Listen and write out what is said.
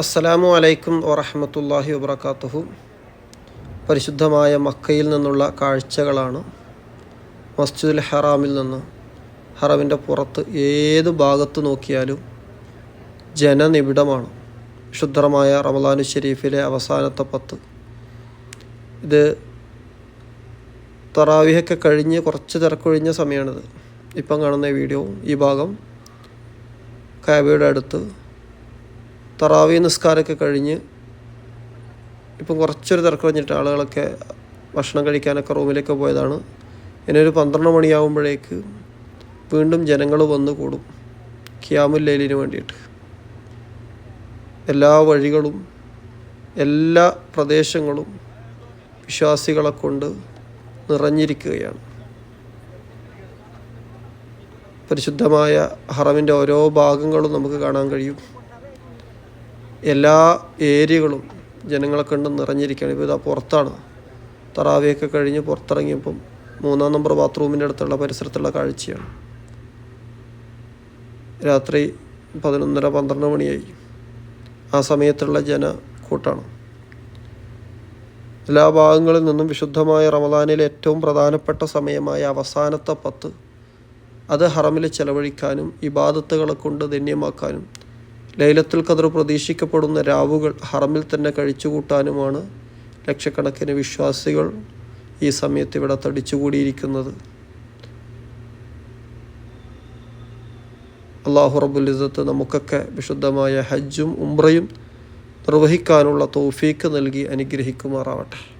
അസ്സലാമു അലൈക്കും വറഹമത്തല്ലാഹി വബർക്കാത്തുഹു പരിശുദ്ധമായ മക്കയിൽ നിന്നുള്ള കാഴ്ചകളാണ് മസ്ജിദുൽ ഹറാമിൽ നിന്ന് ഹറമിന്റെ പുറത്ത് ഏത് ഭാഗത്ത് നോക്കിയാലും ജനനിബിഡമാണ്. ശുദ്ധമായ റമദാനു ഷെരീഫിലെ അവസാനത്തെ പത്ത്. ഇത് തറാവിഹൊക്കെ കഴിഞ്ഞ് കുറച്ച് തിരക്കൊഴിഞ്ഞ സമയമാണിത്. ഇപ്പം കാണുന്ന വീഡിയോ ഈ ഭാഗം കാബയുടെ അടുത്ത് തറാവി നിസ്കാരമൊക്കെ കഴിഞ്ഞ് ഇപ്പം കുറച്ചൊരു തിരക്ക് കഴിഞ്ഞിട്ട് ആളുകളൊക്കെ ഭക്ഷണം കഴിക്കാനൊക്കെ റൂമിലേക്ക് പോയതാണ്. ഇനി ഒരു പന്ത്രണ്ട് മണിയാകുമ്പോഴേക്ക് വീണ്ടും ജനങ്ങൾ വന്നു കൂടും. ഖിയാമുല്ലയിലിന് വേണ്ടിയിട്ട്. എല്ലാ വഴികളും എല്ലാ പ്രദേശങ്ങളും വിശ്വാസികളെ കൊണ്ട് നിറഞ്ഞിരിക്കുകയാണ്. പരിശുദ്ധമായ ഹറമിന്റെ ഓരോ ഭാഗങ്ങളും നമുക്ക് കാണാൻ കഴിയും. എല്ലാ ഏരിയകളും ജനങ്ങളെ കണ്ട് നിറഞ്ഞിരിക്കുകയാണ്. ഇപ്പോൾ ഇതാ പുറത്താണ്. തറാവിയൊക്കെ കഴിഞ്ഞ് പുറത്തിറങ്ങിയപ്പം മൂന്നാം നമ്പർ ബാത്റൂമിന്റെ അടുത്തുള്ള പരിസരത്തുള്ള കാഴ്ചയാണ്. രാത്രി പതിനൊന്നര പന്ത്രണ്ട് മണിയായി. ആ സമയത്തുള്ള ജനക്കൂട്ടാണ്. എല്ലാ ഭാഗങ്ങളിൽ നിന്നും വിശുദ്ധമായ റമദാനിലെ ഏറ്റവും പ്രധാനപ്പെട്ട സമയമായ അവസാനത്തെ പത്ത് അത് ഹറമിൽ ചെലവഴിക്കാനും ഇബാദത്തുകളെ കൊണ്ട് ധന്യമാക്കാനും ലൈലത്തുൽ ഖദർ പ്രതീക്ഷിക്കപ്പെടുന്ന രാവുകൾ ഹറമിൽ തന്നെ കഴിച്ചുകൂട്ടാനുമാണ് ലക്ഷക്കണക്കിന് വിശ്വാസികൾ ഈ സമയത്ത് ഇവിടെ തടിച്ചുകൂടിയിരിക്കുന്നത്. അള്ളാഹു റബുലിസത്ത് നമുക്കൊക്കെ വിശുദ്ധമായ ഹജ്ജും ഉംറയും നിർവഹിക്കാനുള്ള തൗഫീക്ക് നൽകി അനുഗ്രഹിക്കുമാറാവട്ടെ.